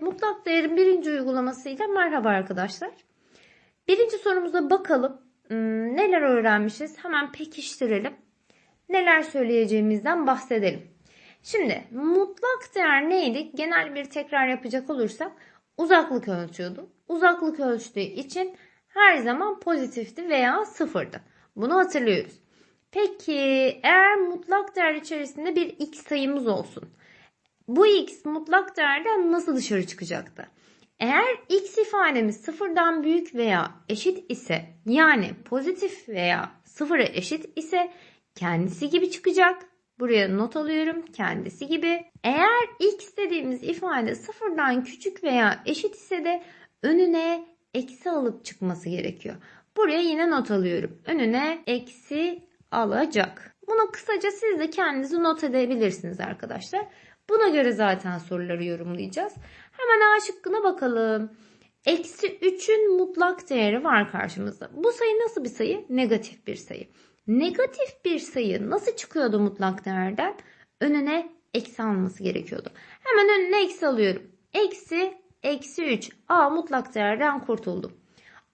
Mutlak değerin birinci uygulamasıyla merhaba arkadaşlar. Birinci sorumuza bakalım. Hmm, neler öğrenmişiz? Hemen pekiştirelim. Neler söyleyeceğimizden bahsedelim. Şimdi mutlak değer neydi? Genel bir tekrar yapacak olursak uzaklık ölçüyordu. Uzaklık ölçtüğü için her zaman pozitifti veya sıfırdı. Bunu hatırlıyoruz. Peki eğer mutlak değer içerisinde bir x sayımız olsun. Bu x mutlak değerden nasıl dışarı çıkacaktı? Eğer x ifademiz sıfırdan büyük veya eşit ise yani pozitif veya sıfıra eşit ise kendisi gibi çıkacak. Buraya not alıyorum kendisi gibi. Eğer x dediğimiz ifade sıfırdan küçük veya eşit ise de önüne eksi alıp çıkması gerekiyor. Buraya yine not alıyorum. Önüne eksi alacak. Bunu kısaca siz de kendinizi not edebilirsiniz arkadaşlar. Buna göre zaten soruları yorumlayacağız. Hemen A şıkkına bakalım. Eksi 3'ün mutlak değeri var karşımızda. Bu sayı nasıl bir sayı? Negatif bir sayı. Negatif bir sayı nasıl çıkıyordu mutlak değerden? Önüne eksi alması gerekiyordu. Hemen önüne eksi alıyorum. Eksi, eksi 3. A mutlak değerden kurtuldum.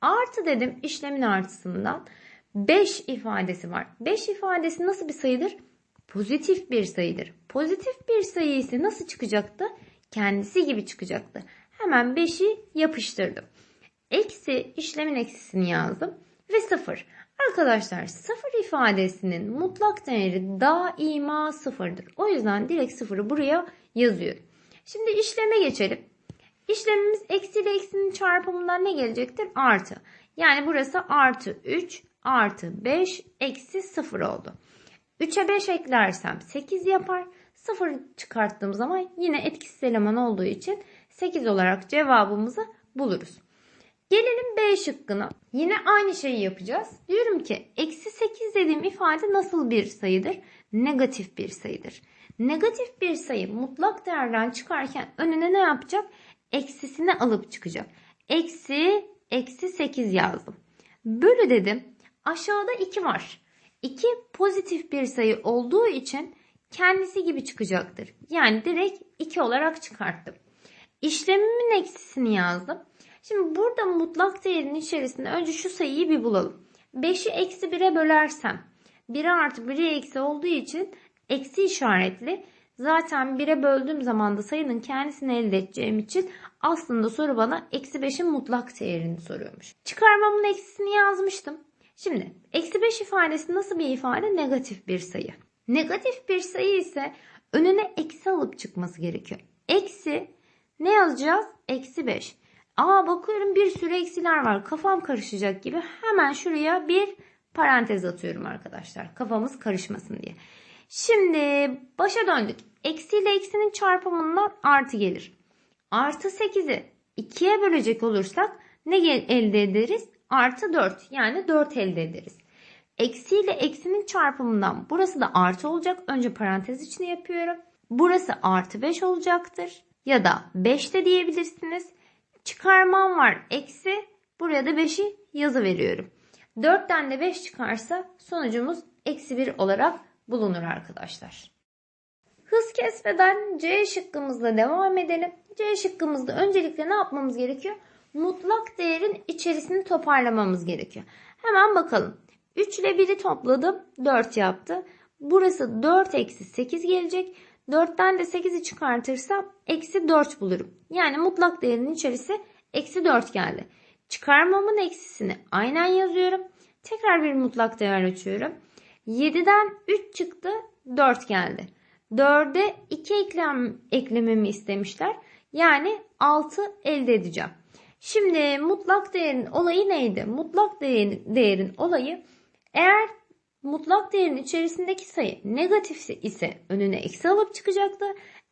Artı dedim işlemin artısından. 5 ifadesi var. 5 ifadesi nasıl bir sayıdır? Pozitif bir sayıdır. Pozitif bir sayı ise nasıl çıkacaktı? Kendisi gibi çıkacaktı. Hemen 5'i yapıştırdım. Eksi işlemin eksisini yazdım ve 0. Arkadaşlar 0 ifadesinin mutlak değeri daima 0'dır. O yüzden direkt 0'ı buraya yazıyorum. Şimdi işleme geçelim. İşlemimiz eksi ile eksinin çarpımından ne gelecektir? Artı. Yani burası artı 3 artı 5 eksi 0 oldu. 3'e 5 eklersem 8 yapar. 0 çıkarttığım zaman yine etkisiz eleman olduğu için 8 olarak cevabımızı buluruz. Gelelim B şıkkına. Yine aynı şeyi yapacağız. Diyorum ki eksi 8 dediğim ifade nasıl bir sayıdır? Negatif bir sayıdır. Negatif bir sayı mutlak değerden çıkarken önüne ne yapacak? Eksisini alıp çıkacak. Eksi, eksi 8 yazdım. Bölü dedim. Aşağıda 2 var. 2 pozitif bir sayı olduğu için kendisi gibi çıkacaktır. Yani direkt 2 olarak çıkarttım. İşlemimin eksisini yazdım. Şimdi burada mutlak değerin içerisinde önce şu sayıyı bir bulalım. 5'i eksi 1'e bölersem 1'e artı 1'e eksi olduğu için eksi işaretli. Zaten 1'e böldüğüm zaman da sayının kendisini elde edeceğim için aslında soru bana eksi 5'in mutlak değerini soruyormuş. Çıkarmamın eksisini yazmıştım. Şimdi eksi 5 ifadesi nasıl bir ifade? Negatif bir sayı. Negatif bir sayı ise önüne eksi alıp çıkması gerekiyor. Eksi ne yazacağız? Eksi 5. Aa bakıyorum bir sürü eksiler var. Kafam karışacak gibi. Hemen şuraya bir parantez atıyorum arkadaşlar. Kafamız karışmasın diye. Şimdi başa döndük. Eksi ile eksinin çarpımından artı gelir. Artı 8'i 2'ye bölecek olursak ne elde ederiz? Artı 4 yani 4 elde ederiz. Eksi ile eksinin çarpımından burası da artı olacak. Önce parantez içine yapıyorum. Burası artı 5 olacaktır. Ya da 5 de diyebilirsiniz. Çıkarmam var eksi. Buraya da 5'i yazı veriyorum. 4'ten de 5 çıkarsa sonucumuz eksi 1 olarak bulunur arkadaşlar. Hız kesmeden C şıkkımızla devam edelim. C şıkkımızda öncelikle ne yapmamız gerekiyor? Mutlak değerin içerisini toparlamamız gerekiyor. Hemen bakalım. 3 ile 1'i topladım. 4 yaptı. Burası 4 eksi 8 gelecek. 4'ten de 8'i çıkartırsam eksi 4 bulurum. Yani mutlak değerin içerisi eksi 4 geldi. Çıkarmamın eksisini aynen yazıyorum. Tekrar bir mutlak değer açıyorum. 7'den 3 çıktı 4 geldi. 4'e 2 eklem, eklememi istemişler. Yani 6 elde edeceğim. Şimdi mutlak değerin olayı neydi? Mutlak değerin, değerin olayı eğer mutlak değerin içerisindeki sayı negatif ise önüne eksi alıp çıkacaktı.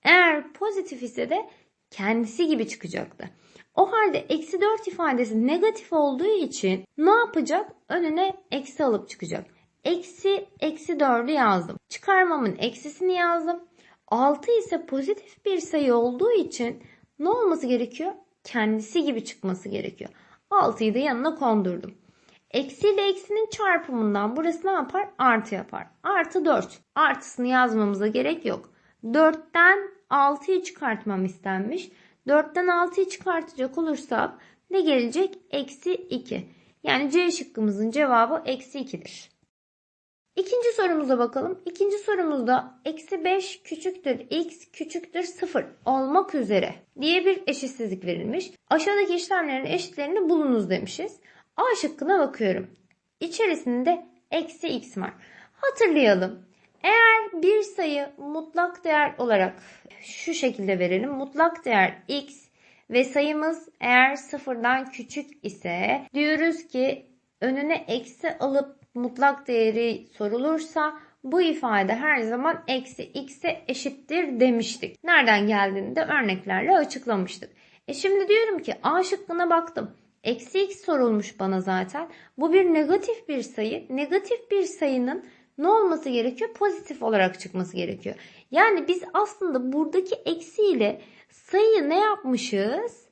Eğer pozitif ise de kendisi gibi çıkacaktı. O halde eksi 4 ifadesi negatif olduğu için ne yapacak? Önüne eksi alıp çıkacak. Eksi eksi 4'ü yazdım. Çıkarmamın eksisini yazdım. 6 ise pozitif bir sayı olduğu için ne olması gerekiyor? Kendisi gibi çıkması gerekiyor. 6'yı da yanına kondurdum. Eksi ile eksinin çarpımından burası ne yapar? Artı yapar. Artı 4. Artısını yazmamıza gerek yok. 4'ten 6'yı çıkartmam istenmiş. 4'ten 6'yı çıkartacak olursak ne gelecek? Eksi 2. Yani C şıkkımızın cevabı eksi 2'dir. İkinci sorumuza bakalım. İkinci sorumuzda eksi 5 küçüktür x küçüktür 0 olmak üzere diye bir eşitsizlik verilmiş. Aşağıdaki işlemlerin eşitlerini bulunuz demişiz. A şıkkına bakıyorum. İçerisinde eksi x var. Hatırlayalım. Eğer bir sayı mutlak değer olarak şu şekilde verelim. Mutlak değer x ve sayımız eğer sıfırdan küçük ise diyoruz ki önüne eksi alıp mutlak değeri sorulursa bu ifade her zaman eksi x'e eşittir demiştik. Nereden geldiğini de örneklerle açıklamıştık. E şimdi diyorum ki A şıkkına baktım. Eksi x sorulmuş bana zaten. Bu bir negatif bir sayı. Negatif bir sayının ne olması gerekiyor? Pozitif olarak çıkması gerekiyor. Yani biz aslında buradaki eksi ile sayıyı ne yapmışız?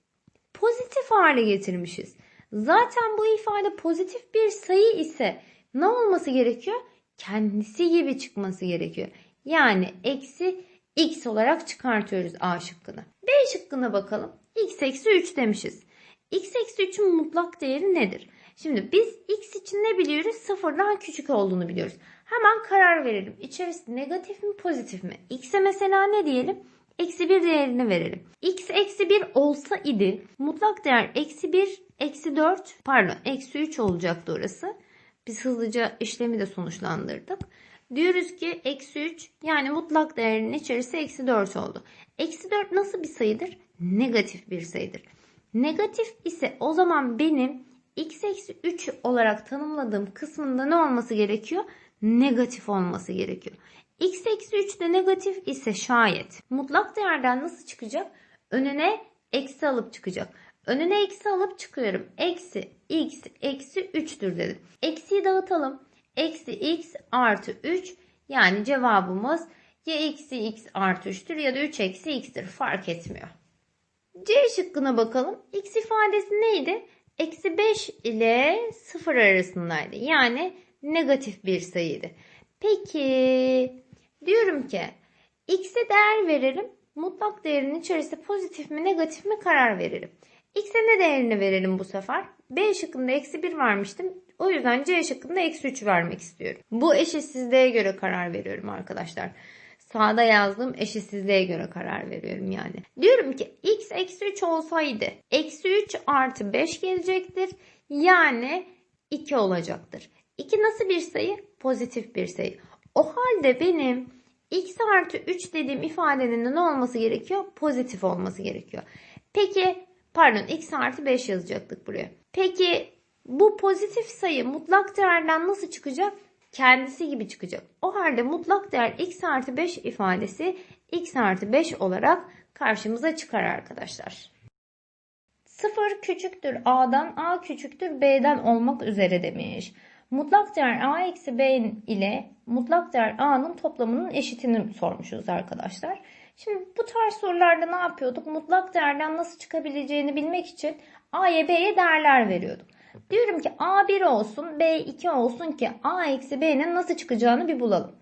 Pozitif hale getirmişiz. Zaten bu ifade pozitif bir sayı ise ne olması gerekiyor? Kendisi gibi çıkması gerekiyor. Yani eksi x olarak çıkartıyoruz A şıkkını. B şıkkına bakalım. x eksi 3 demişiz. x eksi 3'ün mutlak değeri nedir? Şimdi biz x için ne biliyoruz? Sıfırdan küçük olduğunu biliyoruz. Hemen karar verelim. İçerisi negatif mi pozitif mi? X'e mesela ne diyelim? Eksi 1 değerini verelim. X eksi 1 olsa idi mutlak değer eksi 1 eksi 4 pardon eksi 3 olacaktı orası. Biz hızlıca işlemi de sonuçlandırdık. Diyoruz ki eksi 3 yani mutlak değerinin içerisi eksi 4 oldu. Eksi 4 nasıl bir sayıdır? Negatif bir sayıdır. Negatif ise o zaman benim x eksi 3 olarak tanımladığım kısmında ne olması gerekiyor? Negatif olması gerekiyor. x eksi 3 de negatif ise şayet mutlak değerden nasıl çıkacak? Önüne eksi alıp çıkacak. Önüne eksi alıp çıkıyorum. Eksi x eksi 3'tür dedim. Eksiyi dağıtalım. Eksi x artı 3 yani cevabımız ya eksi x artı 3'tür ya da 3 eksi x'tir. Fark etmiyor. C şıkkına bakalım. X ifadesi neydi? Eksi 5 ile 0 arasındaydı. Yani negatif bir sayıydı. Peki diyorum ki x'e değer verelim. Mutlak değerin içerisinde pozitif mi negatif mi karar verelim. X'e ne değerini verelim bu sefer? B şıkkında eksi 1 vermiştim. O yüzden C şıkkında eksi 3 vermek istiyorum. Bu eşitsizliğe göre karar veriyorum arkadaşlar. Sağda yazdığım eşitsizliğe göre karar veriyorum yani. Diyorum ki x eksi 3 olsaydı eksi 3 artı 5 gelecektir. Yani 2 olacaktır. 2 nasıl bir sayı? Pozitif bir sayı. O halde benim x artı 3 dediğim ifadenin ne olması gerekiyor? Pozitif olması gerekiyor. Peki pardon x artı 5 yazacaktık buraya. Peki bu pozitif sayı mutlak değerden nasıl çıkacak? Kendisi gibi çıkacak. O halde mutlak değer x artı 5 ifadesi x artı 5 olarak karşımıza çıkar arkadaşlar. 0 küçüktür a'dan a küçüktür b'den olmak üzere demiş. Mutlak değer a eksi b ile mutlak değer a'nın toplamının eşitini sormuşuz arkadaşlar. Şimdi bu tarz sorularda ne yapıyorduk? Mutlak değerden nasıl çıkabileceğini bilmek için a'ya b'ye değerler veriyorduk. Diyorum ki A1 olsun, B2 olsun ki A eksi B'nin nasıl çıkacağını bir bulalım.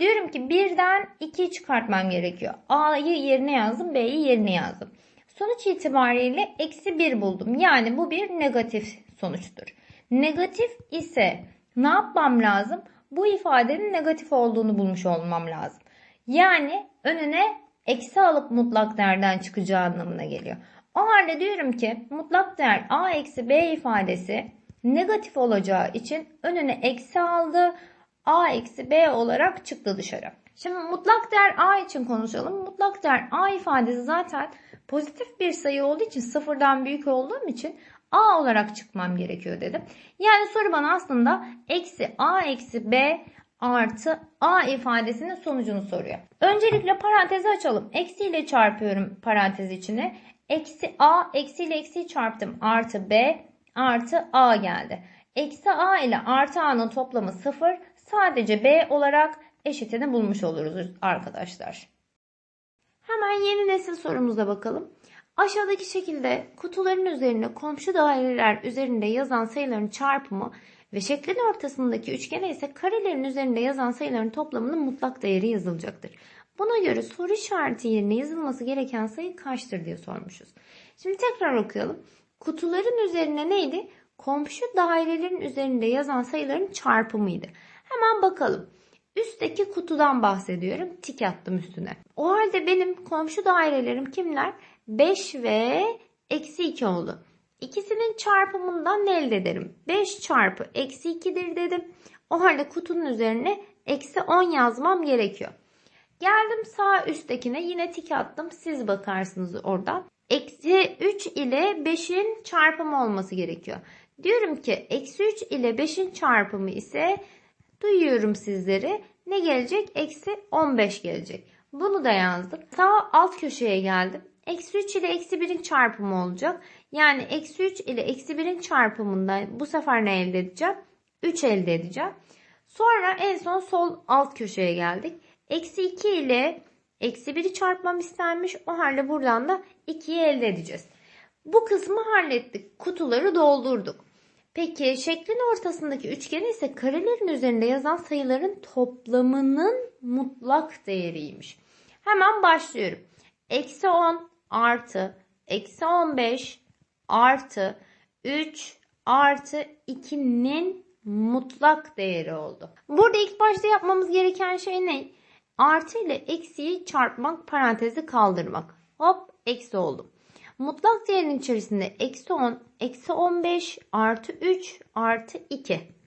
Diyorum ki 1'den 2'yi çıkartmam gerekiyor. A'yı yerine yazdım, B'yi yerine yazdım. Sonuç itibariyle eksi 1 buldum. Yani bu bir negatif sonuçtur. Negatif ise ne yapmam lazım? Bu ifadenin negatif olduğunu bulmuş olmam lazım. Yani önüne eksi alıp mutlak değerden çıkacağı anlamına geliyor. O halde diyorum ki mutlak değer a eksi b ifadesi negatif olacağı için önüne eksi aldı. a eksi b olarak çıktı dışarı. Şimdi mutlak değer a için konuşalım. Mutlak değer a ifadesi zaten pozitif bir sayı olduğu için sıfırdan büyük olduğum için a olarak çıkmam gerekiyor dedim. Yani soru bana aslında eksi a eksi b artı a ifadesinin sonucunu soruyor. Öncelikle parantezi açalım. Eksi ile çarpıyorum parantez içine. Eksi a eksi ile eksiyi çarptım. Artı b artı a geldi. Eksi a ile artı a'nın toplamı 0. Sadece b olarak eşitini bulmuş oluruz arkadaşlar. Hemen yeni nesil sorumuza bakalım. Aşağıdaki şekilde kutuların üzerine komşu daireler üzerinde yazan sayıların çarpımı ve şeklin ortasındaki üçgene ise karelerin üzerinde yazan sayıların toplamının mutlak değeri yazılacaktır. Buna göre soru işareti yerine yazılması gereken sayı kaçtır diye sormuşuz. Şimdi tekrar okuyalım. Kutuların üzerine neydi? Komşu dairelerin üzerinde yazan sayıların çarpımıydı. Hemen bakalım. Üstteki kutudan bahsediyorum. Tik attım üstüne. O halde benim komşu dairelerim kimler? 5 ve eksi 2 oldu. İkisinin çarpımından ne elde ederim? 5 çarpı eksi 2'dir dedim. O halde kutunun üzerine eksi 10 yazmam gerekiyor. Geldim sağ üsttekine yine tik attım. Siz bakarsınız oradan. Eksi 3 ile 5'in çarpımı olması gerekiyor. Diyorum ki eksi 3 ile 5'in çarpımı ise duyuyorum sizleri. Ne gelecek? Eksi 15 gelecek. Bunu da yazdım. Sağ alt köşeye geldim. Eksi 3 ile eksi 1'in çarpımı olacak. Yani eksi 3 ile eksi 1'in çarpımından bu sefer ne elde edeceğim? 3 elde edeceğim. Sonra en son sol alt köşeye geldik. Eksi 2 ile eksi 1'i çarpmam istenmiş. O halde buradan da 2'yi elde edeceğiz. Bu kısmı hallettik. Kutuları doldurduk. Peki şeklin ortasındaki üçgen ise karelerin üzerinde yazan sayıların toplamının mutlak değeriymiş. Hemen başlıyorum. Eksi 10 artı eksi 15 artı 3 artı 2'nin mutlak değeri oldu. Burada ilk başta yapmamız gereken şey ne? Artı ile eksiyi çarpmak, parantezi kaldırmak. Hop eksi oldu. Mutlak değerin içerisinde eksi 10, eksi 15, artı 3, artı 2.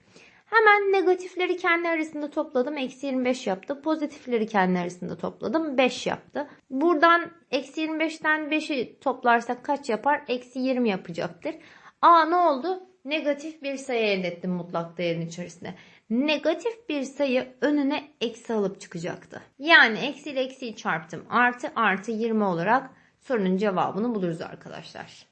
Hemen negatifleri kendi arasında topladım. Eksi 25 yaptı. Pozitifleri kendi arasında topladım. 5 yaptı. Buradan eksi 25'ten 5'i toplarsak kaç yapar? Eksi 20 yapacaktır. Aa ne oldu? Negatif bir sayı elde ettim mutlak değerin içerisinde. Negatif bir sayı önüne eksi alıp çıkacaktı. Yani eksi ile eksiyi çarptım. Artı artı 20 olarak sorunun cevabını buluruz arkadaşlar.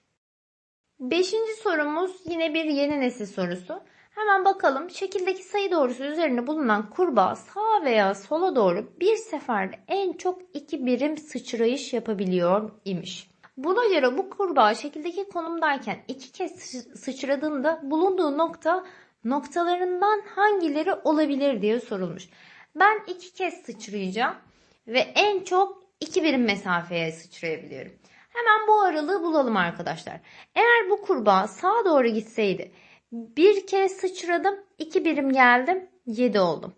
Beşinci sorumuz yine bir yeni nesil sorusu. Hemen bakalım şekildeki sayı doğrusu üzerinde bulunan kurbağa sağa veya sola doğru bir seferde en çok iki birim sıçrayış yapabiliyor imiş. Buna göre bu kurbağa şekildeki konumdayken iki kez sı- sıçradığında bulunduğu nokta noktalarından hangileri olabilir diye sorulmuş. Ben iki kez sıçrayacağım ve en çok iki birim mesafeye sıçrayabiliyorum. Hemen bu aralığı bulalım arkadaşlar. Eğer bu kurbağa sağa doğru gitseydi bir kere sıçradım, iki birim geldim, 7 oldum.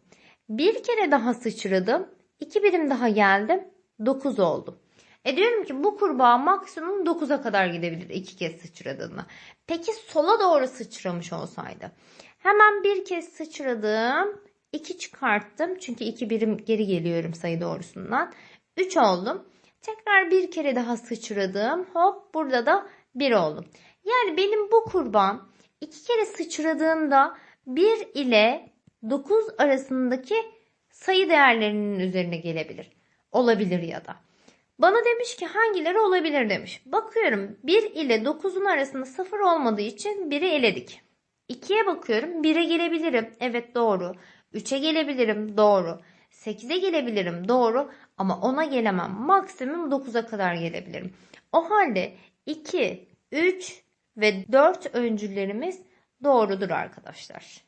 Bir kere daha sıçradım, iki birim daha geldim, 9 oldum. E diyorum ki bu kurbağa maksimum 9'a kadar gidebilir iki kez sıçradığında. Peki sola doğru sıçramış olsaydı. Hemen bir kez sıçradım, 2 çıkarttım çünkü iki birim geri geliyorum sayı doğrusundan. 3 oldum. Tekrar bir kere daha sıçradım. Hop burada da 1 oldum. Yani benim bu kurbağam iki kere sıçradığında 1 ile 9 arasındaki sayı değerlerinin üzerine gelebilir. Olabilir ya da. Bana demiş ki hangileri olabilir demiş. Bakıyorum 1 ile 9'un arasında 0 olmadığı için 1'i eledik. 2'ye bakıyorum 1'e gelebilirim. Evet doğru. 3'e gelebilirim. Doğru. 8'e gelebilirim. Doğru. Ama 10'a gelemem. Maksimum 9'a kadar gelebilirim. O halde 2, 3 ve 4 öncüllerimiz doğrudur arkadaşlar.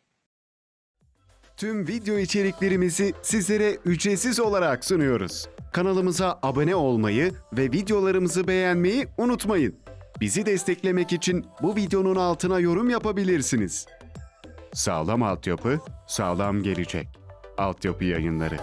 Tüm video içeriklerimizi sizlere ücretsiz olarak sunuyoruz. Kanalımıza abone olmayı ve videolarımızı beğenmeyi unutmayın. Bizi desteklemek için bu videonun altına yorum yapabilirsiniz. Sağlam altyapı, sağlam gelecek. Altyapı yayınları.